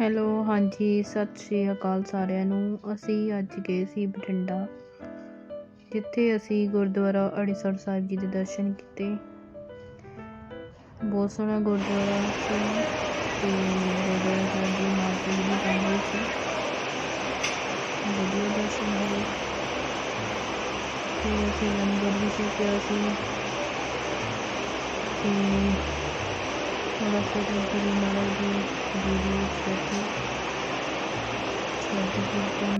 Hello, ਹਾਂਜੀ, ਸਤਿ ਸ਼੍ਰੀ ਅਕਾਲ ਸਾਰਿਆਂ ਨੂੰ। ਅਸੀਂ ਅੱਜ ਗਏ ਸੀ ਬਠਿੰਡਾ, ਜਿੱਥੇ ਅਸੀਂ ਗੁਰਦੁਆਰਾ ਅੜੀਸਰ ਸਾਹਿਬ ਜੀ ਦੇ ਦਰਸ਼ਨ ਕੀਤੇ। ਬਹੁਤ ਸੋਹਣਾ ਗੁਰਦੁਆਰਾ ਸੀ ਤੇ ਗੁਰਦੁਆਰਾ ਸਾਹਿਬ ਦੀ ਮਾਰਕੀਟ ਵੀ ਬਣ ਰਹੀ ਸੀ। ਵਧੀਆ ਦਰਸ਼ਨ ਹੋਏ। ਤੇ ਅਸੀਂ ਲੰਗਰ ਵੀ ਛਕਿਆ ਸੀ। ਤੇ ਥੋੜਾ ਫੋਟੋ ਕਰੀ ਮਹਾਰਾਜ ਦੀ ਵੀਡੀਓ ਛੋਟੀ ਛੋਟੀ ਕੀਰਤਨ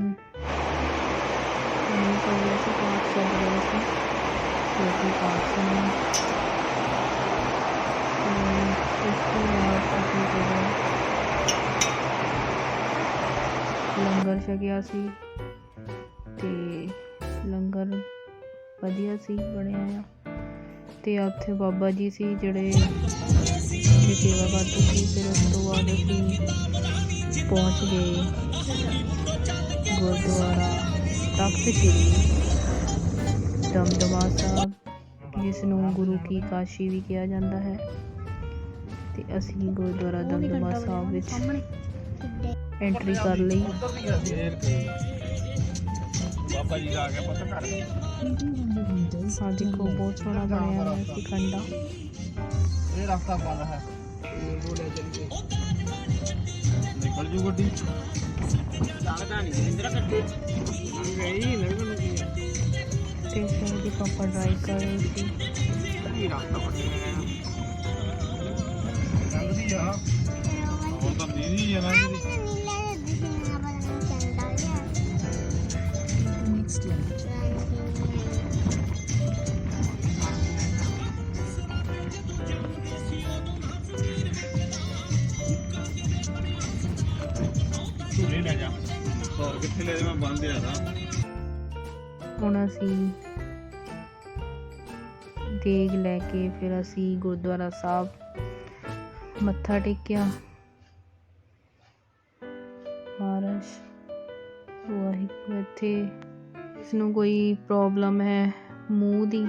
ਨਹੀਂ ਕਰ ਰਿਹਾ ਸੀ ਪਾਠ ਚੱਲ ਰਿਹਾ ਸੀ ਛੋਟੀ ਪਾਠ ਸੁਣੀ ਇਸ ਤੋਂ ਬਾਅਦ ਅਸੀਂ ਜਦੋਂ ਲੰਗਰ ਛਕਿਆ ਸੀ ਤੇ ਲੰਗਰ ਵਧੀਆ ਸੀ ਬਣਿਆ ਆ ਤੇ ਉੱਥੇ ਬਾਬਾ ਜੀ ਸੀ ਜਿਹੜੇ ਸੇਵਾ ਕਰਦੇ ਸੀ ਫਿਰ ਉਸ ਤੋਂ ਬਾਅਦ ਅਸੀਂ ਪਹੁੰਚ ਗਏ ਗੁਰਦੁਆਰਾ ਤਖਤ ਸ੍ਰੀ ਦਮਦਮਾ ਸਾਹਿਬ ਜਿਸ ਨੂੰ ਗੁਰੂ ਕੀ ਕਾਸ਼ੀ ਵੀ ਕਿਹਾ ਜਾਂਦਾ ਹੈ। ਤੇ ਅਸੀਂ ਗੁਰਦੁਆਰਾ ਦਮਦਮਾ ਸਾਹਿਬ ਵਿੱਚ ਐਂਟਰੀ ਕਰ ਲਈ। ਬਾਬਾ ਜੀ ਆ ਗਿਆ ਪੁੱਤ ਘਰ। ਹਾਂ ਦੇਖੋ ਬਹੁਤ ਸੋਹਣਾ ਬਣਿਆ ਹੋਇਆ ਸੀ ਖੰਡਾ ਇਹ ਰਸਤਾ ਬੰਦ ਹੈ। ਨਿਕਲ ਜੂ ਗੱਡੀ। ਲੱਗਦਾ ਨਹੀਂ ਇੰਦਰਾ ਕੱਟੇ ਗਈ ਲੱਗਣ ਲੱਗੀ ਤੇ ਫਿਰ ਦੀ ਪਾਪਾ ਡਰਾਈਵ ਕਰ ਰਹੇ ਸੀ। ਕੀ ਰਸਤਾ ਬਣਿਆ ਲੱਗਦੀ ਆ। ਹੋਰ ਤਾਂ ਦੀਦੀ ਆ ਨਾ ਲੈ ਮੈਂ ਬੰਦ ਆ ਹੁਣ ਅਸੀਂ ਦੇਗ ਲੈ ਕੇ ਫਿਰ ਅਸੀਂ ਗੁਰਦੁਆਰਾ ਸਾਹਿਬ ਮੱਥਾ ਟੇਕਿਆ। ਮਹਾਰਾਜ, ਵਾਹਿਗੁਰੂ ਇੱਥੇ ਇਸ ਨੂੰ ਕੋਈ ਪ੍ਰੋਬਲਮ ਹੈ ਮੂੰਹ ਦੀ।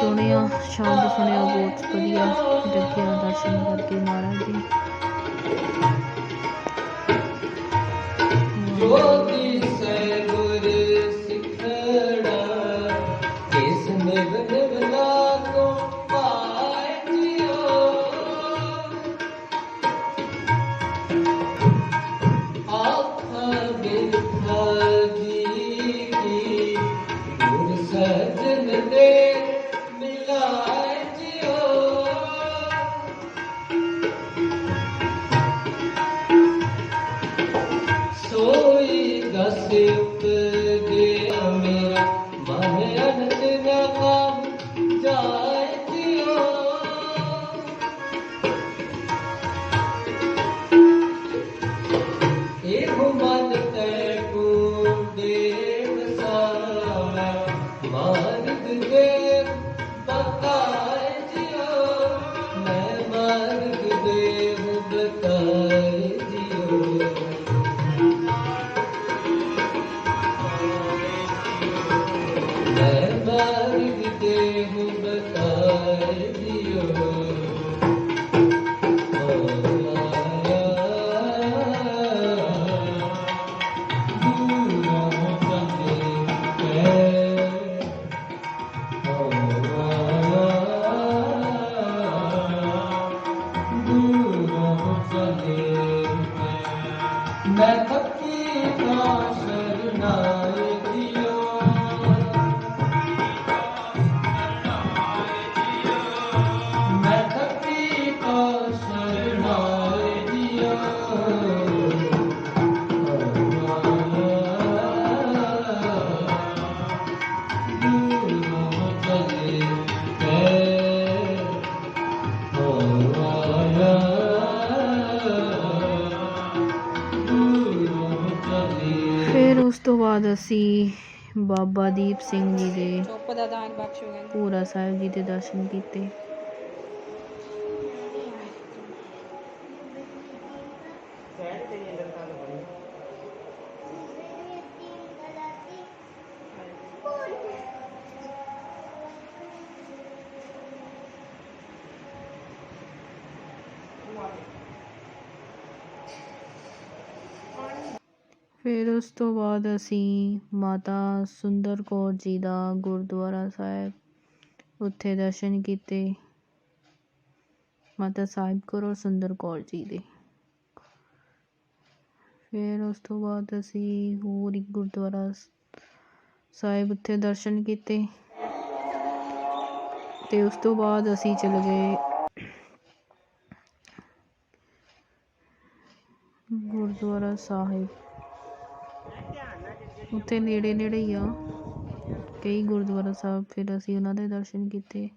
سنیا شام کو سنیا بہت ودیا جگہ درشن کر کے مہاراج ਇਹੋ ਅਸੀਂ ਬਾਬਾ ਦੀਪ ਸਿੰਘ ਜੀ ਦੇ ਚੁੱਪ ਦਾ ਦਾਨ ਬਖਸ਼ੋ ਕਹਿੰਦੇ ਭੂਰਾ ਸਾਹਿਬ ਜੀ ਦੇ ਦਰਸ਼ਨ ਕੀਤੇ। ਫਿਰ ਉਸ ਤੋਂ ਬਾਅਦ ਅਸੀਂ ਮਾਤਾ ਸੁੰਦਰ ਕੌਰ ਜੀ ਦਾ ਗੁਰਦੁਆਰਾ ਸਾਹਿਬ ਉੱਥੇ ਦਰਸ਼ਨ ਕੀਤੇ। ਮਾਤਾ ਸਾਹਿਬ ਕੌਰ ਔਰ ਸੁੰਦਰ ਕੌਰ ਜੀ ਦੇ। ਫਿਰ ਉਸ ਤੋਂ ਬਾਅਦ ਅਸੀਂ ਹੋਰ ਇੱਕ ਗੁਰਦੁਆਰਾ ਸਾਹਿਬ ਉੱਥੇ ਦਰਸ਼ਨ ਕੀਤੇ। ਤੇ ਉਸ ਤੋਂ ਬਾਅਦ ਅਸੀਂ ਚਲੇ ਗਏ ਗੁਰਦੁਆਰਾ ਸਾਹਿਬ। ਉੱਥੇ ਨੇੜੇ ਨੇੜੇ ਹੀ ਆ। ਕਈ ਗੁਰਦੁਆਰਾ ਸਾਹਿਬ, ਫਿਰ ਅਸੀਂ ਉਹਨਾਂ ਦੇ ਦਰਸ਼ਨ ਕੀਤੇ।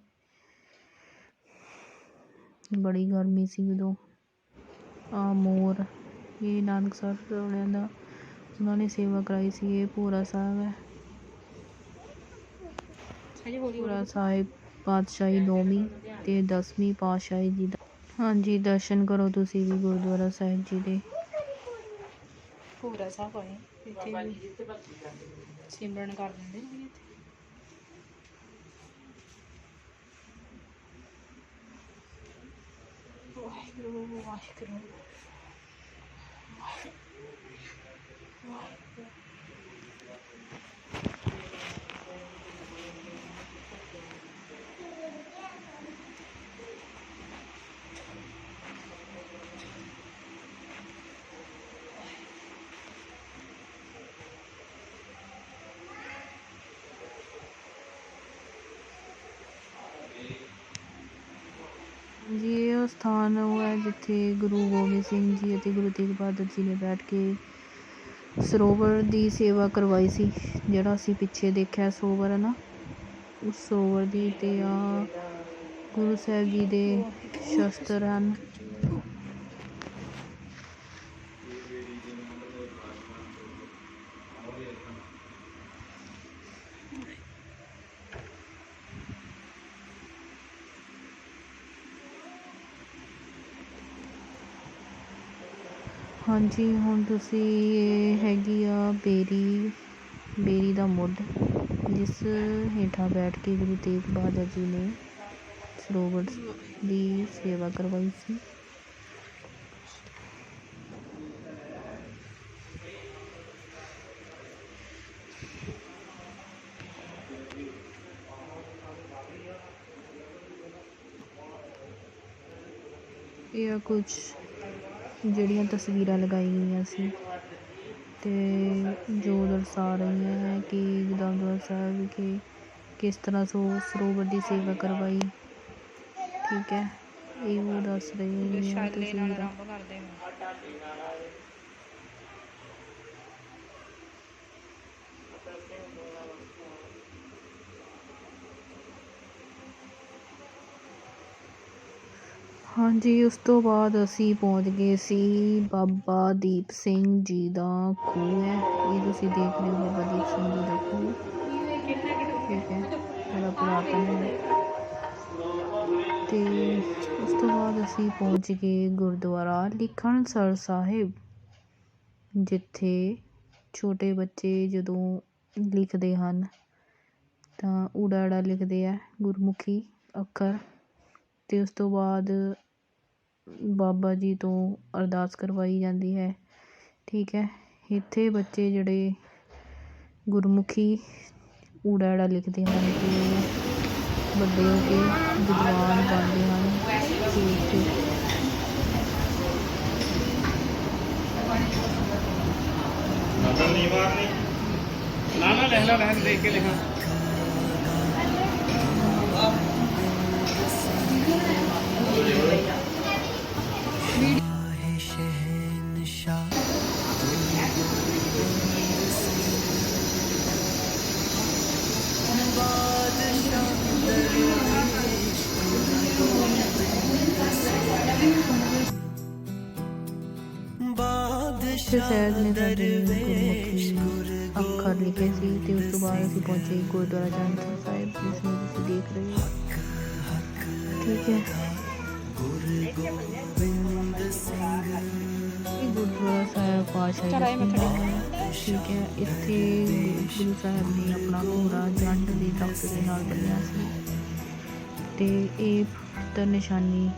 ਬੜੀ ਗਰਮੀ ਸੀ ਉਦੋਂ। ਆ ਮੋਰ, ਇਹ ਨਾਨਕਸਰ ਵਾਲਿਆਂ ਦਾ ਉਹਨਾਂ ਨੇ ਸੇਵਾ ਕਰਾਈ ਸੀ, ਇਹ ਪੂਰਾ ਸਾਹਿਬ ਹੈ। ਪੂਰਾ ਸਾਹਿਬ ਪਾਤਸ਼ਾਹੀ ਨੌਵੀਂ ਤੇ 10ਵੀਂ ਪਾਤਸ਼ਾਹੀ ਜੀ ਦਾ। ਹਾਂਜੀ, ਦਰਸ਼ਨ ਕਰੋ ਤੁਸੀਂ ਵੀ ਗੁਰਦੁਆਰਾ ਸਾਹਿਬ ਜੀ ਦੇ। ਪੂਰਾ ਸਾਹਿਬ ਆਏ। ਇੱਥੇ ਵੀ ਸਿਮਰਨ ਕਰ ਦਿੰਦੇ ਨੇ ਇੱਥੇ। ਵਾਹਿਗੁਰੂ ਵਾਹਿਗੁਰੂ। ਜੀ ਇਹ ਉਹ ਸਥਾਨ ਉਹ ਹੈ ਜਿੱਥੇ ਗੁਰੂ ਗੋਬਿੰਦ ਸਿੰਘ ਜੀ ਅਤੇ ਗੁਰੂ ਤੇਗ ਬਹਾਦਰ ਜੀ ਨੇ ਬੈਠ ਕੇ ਸਰੋਵਰ ਦੀ ਸੇਵਾ ਕਰਵਾਈ ਸੀ, ਜਿਹੜਾ ਅਸੀਂ ਪਿੱਛੇ ਦੇਖਿਆ ਸਰੋਵਰ ਹੈ ਨਾ। ਉਸ ਸਰੋਵਰ ਦੀ ਤੇ ਆ ਗੁਰੂ ਸਾਹਿਬ ਜੀ ਦੇ ਸ਼ਸਤਰ ਹਨ। ਹਾਂਜੀ, ਹੁਣ ਤੁਸੀਂ ਇਹ ਹੈਗੀ ਆ ਬੇਰੀ ਬੇਰੀ ਦਾ ਮੁੱਢ, ਜਿਸ ਹੇਠਾਂ ਬੈਠ ਕੇ ਗੁਰੂ ਤੇਗ ਬਹਾਦਰ ਜੀ ਨੇ ਸਰੋਵਰ ਦੀ ਸੇਵਾ ਕਰਵਾਈ ਸੀ। ਇਹ ਆ ਕੁਝ ਜਿਹੜੀਆਂ ਤਸਵੀਰਾਂ ਲਗਾਈ ਗਈਆਂ ਸੀ। ਤੇ ਜੋ ਦਰਸਾ ਰਹੀਆਂ ਹੈ ਕਿ ਗਦਾਵਰ ਸਾਹਿਬ ਵਿਖੇ ਕਿਸ ਤਰ੍ਹਾਂ ਸੋ ਸਰੋਵਰ ਦੀ ਸੇਵਾ ਕਰਵਾਈ। ਠੀਕ ਹੈ ਇਹ ਉਹ ਦੱਸ ਰਹੇ ਨਾਲ ਤਸਵੀਰਾਂ। ਹਾਂਜੀ, ਉਸ ਤੋਂ ਬਾਅਦ ਅਸੀਂ ਪਹੁੰਚ ਗਏ ਸੀ ਬਾਬਾ ਦੀਪ ਸਿੰਘ ਜੀ ਦਾ ਖੂਹ ਹੈ। ਇਹ ਤੁਸੀਂ ਦੇਖ ਰਹੇ ਹੋ, ਬਾਬਾ ਦੀਪ ਸਿੰਘ ਜੀ ਦਾ ਖੂਹ। ਠੀਕ ਹੈ ਬੜਾ ਪੁਰਾਤਨ ਹੈ। ਤੇ ਉਸ ਤੋਂ ਬਾਅਦ ਅਸੀਂ ਪਹੁੰਚ ਗਏ ਗੁਰਦੁਆਰਾ ਲਿਖਣਸਰ ਸਾਹਿਬ, ਜਿੱਥੇ ਛੋਟੇ ਬੱਚੇ ਜਦੋਂ ਲਿਖਦੇ ਹਨ, ਤਾਂ ਊੜਾ ਐੜਾ ਲਿਖਦੇ ਆ ਗੁਰਮੁਖੀ ਅੱਖਰ। ਤੇ ਉਸ ਤੋਂ ਬਾਅਦ ਬਾਬਾ ਜੀ ਤੋਂ ਅਰਦਾਸ ਕਰਵਾਈ ਜਾਂਦੀ ਹੈ। ਠੀਕ ਹੈ। ਇੱਥੇ ਬੱਚੇ ਜਿਹੜੇ ਗੁਰਮੁਖੀ ਊੜਾ ਐੜਾ ਲਿਖਦੇ ਹਨ ਤੇ ਵੱਡੇ ਹੋ ਕੇ ਵਿਦਵਾਨ ਬਣਦੇ ਹਨ। ਤੇ ਨਾ ਨਾ ਲਿਖ ਲੈ ਦੇਖ ਕੇ ਲਿਖਾਂ। ਤੇ ਸ਼ਾਇਦ ਨੇ ਸਾਡੇ ਗੁਰਮੁਖੀ ਅੱਖਰ ਲਿਖੇ ਸੀ ਤੇ ਉਸ ਤੋਂ ਬਾਅਦ ਅਸੀਂ ਪਹੁੰਚੇ ਗੁਰਦੁਆਰਾ ਜਾਨਸਰ ਸਾਹਿਬ, ਜਿਸ ਨੂੰ ਤੁਸੀਂ ਦੇਖ ਰਹੇ ਹੋ। ਠੀਕ ਹੈ। ਇਹ ਗੁਰਦੁਆਰਾ ਸਾਹਿਬ ਪਾਸ਼ਾ ਠੀਕ ਹੈ। ਇੱਥੇ ਗੁਰੂ ਸਾਹਿਬ ਨੇ ਆਪਣਾ ਘੋੜਾ ਜੰਡ ਦੇ ਤਖਤ ਦੇ ਨਾਲ ਬੰਨਿਆ ਸੀ। ਤੇ ਇਹ ਪਵਿੱਤਰ ਨਿਸ਼ਾਨੀ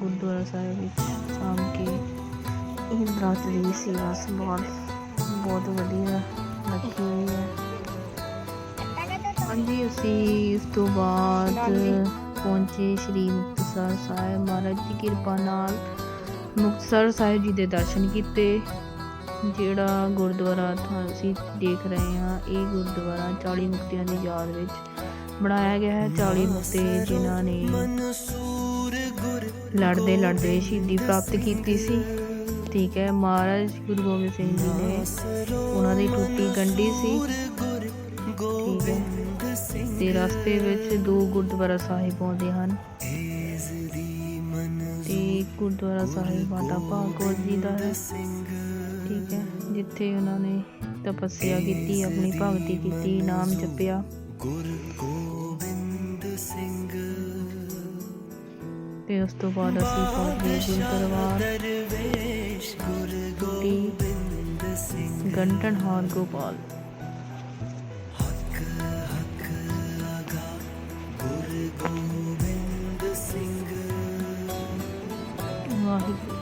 ਗੁਰਦੁਆਰਾ ਸਾਹਿਬ ਵਿੱਚ ਸਾਂਭ ਕੇ ਇਹ ਦਰਖਤ ਦੀ ਸੇਵਾ ਸੰਭਾਲ ਬਹੁਤ ਵਧੀਆ ਲੱਗੀ ਹੋਈ ਹੈ। ਹਾਂਜੀ ਅਸੀਂ ਇਸ ਤੋਂ ਬਾਅਦ ਪਹੁੰਚੇ ਸ਼੍ਰੀ ਮੁਕਤਸਰ ਸਾਹਿਬ। ਮਹਾਰਾਜ ਦੀ ਕਿਰਪਾ ਨਾਲ ਮੁਕਤਸਰ ਸਾਹਿਬ ਜੀ ਦੇ ਦਰਸ਼ਨ ਕੀਤੇ। ਜਿਹੜਾ ਗੁਰਦੁਆਰਾ ਅਸੀਂ ਦੇਖ ਰਹੇ ਹਾਂ ਇਹ ਗੁਰਦੁਆਰਾ 40 ਮੁਕਤਿਆਂ ਦੀ ਯਾਦ ਵਿੱਚ ਬਣਾਇਆ ਗਿਆ ਹੈ। 40 ਮੁਕਤੇ ਜਿਨ੍ਹਾਂ ਨੇ ਲੜਦੇ ਲੜਦੇ ਸ਼ਹੀਦੀ ਪ੍ਰਾਪਤ ਕੀਤੀ ਸੀ। ਠੀਕ ਹੈ, ਮਹਾਰਾਜ ਗੁਰੂ ਗੋਬਿੰਦ ਸਿੰਘ ਜੀ ਨੇ ਉਹਨਾਂ ਦੀ ਟੁੱਟੀ ਗੰਢੀ ਸੀ। ਠੀਕ ਹੈ, ਤੇ ਰਸਤੇ ਵਿੱਚ ਦੋ ਗੁਰਦੁਆਰਾ ਸਾਹਿਬ ਆਉਂਦੇ ਹਨ। ਤੇ ਗੁਰਦੁਆਰਾ ਸਾਹਿਬ ਬਾਟਾ ਭਾਗਵਤ ਜੀ ਦਾ ਹੈ। ਠੀਕ ਹੈ, ਜਿੱਥੇ ਉਹਨਾਂ ਨੇ ਤਪੱਸਿਆ ਕੀਤੀ, ਆਪਣੀ ਭਗਤੀ ਕੀਤੀ, ਨਾਮ ਜਪਿਆ। ਤੇ ਉਸ ਤੋਂ ਬਾਅਦ ਅਸੀਂ ਪਹੁੰਚ ਗਏ ਗੁਰੂ ਦਰਬਾਰ ਟੁੱਟੀ ਗੰਟਨ ਹਾਲ ਗੋਪਾਲ ਵਾਹਿਗੁਰੂ।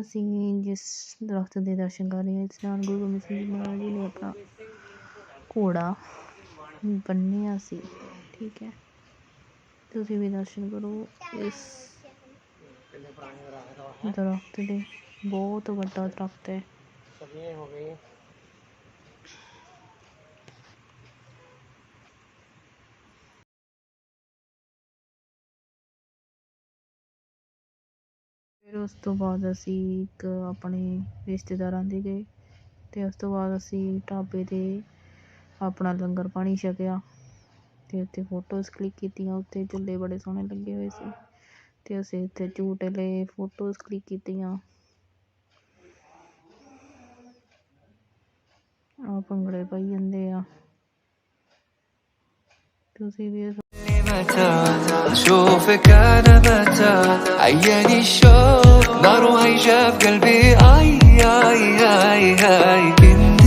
ਅਸੀਂ ਜਿਸ ਦਰਖਤ ਦੇ ਦਰਸ਼ਨ ਕਰ ਰਹੇ ਹਾਂ ਇਸ ਨਾਲ ਗੁਰੂ ਗੋਬਿੰਦ ਸਿੰਘ ਜੀ ਮਹਾਰਾਜ ਜੀ ਨੇ ਆਪਣਾ ਘੋੜਾ ਬੰਨਿਆ ਸੀ, ਠੀਕ ਹੈ। ਤੁਸੀਂ ਵੀ ਦਰਸ਼ਨ ਕਰੋ ਇਸ ਦਰਖਤ ਦੇ, ਬਹੁਤ ਵੱਡਾ ਦਰਖਤ ਹੈ। ਫਿਰ ਉਸ ਤੋਂ ਬਾਅਦ ਅਸੀਂ ਇੱਕ ਆਪਣੇ ਰਿਸ਼ਤੇਦਾਰਾਂ ਦੇ ਗਏ ਅਤੇ ਉਸ ਤੋਂ ਬਾਅਦ ਅਸੀਂ ਢਾਬੇ ਤੇ ਆਪਣਾ ਲੰਗਰ ਪਾਣੀ ਛਕਿਆ ਅਤੇ ਉੱਥੇ ਫੋਟੋਜ਼ ਕਲਿੱਕ ਕੀਤੀਆਂ, ਉੱਥੇ ਝੂਲੇ ਬੜੇ ਸੋਹਣੇ ਲੱਗੇ ਹੋਏ ਸੀ ਅਤੇ ਅਸੀਂ ਉੱਥੇ ਝੂਟੇ ਲਏ ਫੋਟੋਜ਼ ਕਲਿੱਕ ਕੀਤੀਆਂ। ਆ ਭੰਗੜੇ ਪਾਈ ਜਾਂਦੇ ਆ। ਤੁਸੀਂ ਵੀ متى؟ اشوفك أنا متى؟ عياني الشوق نار هيجة في قلبي. أي أي أي أي كنت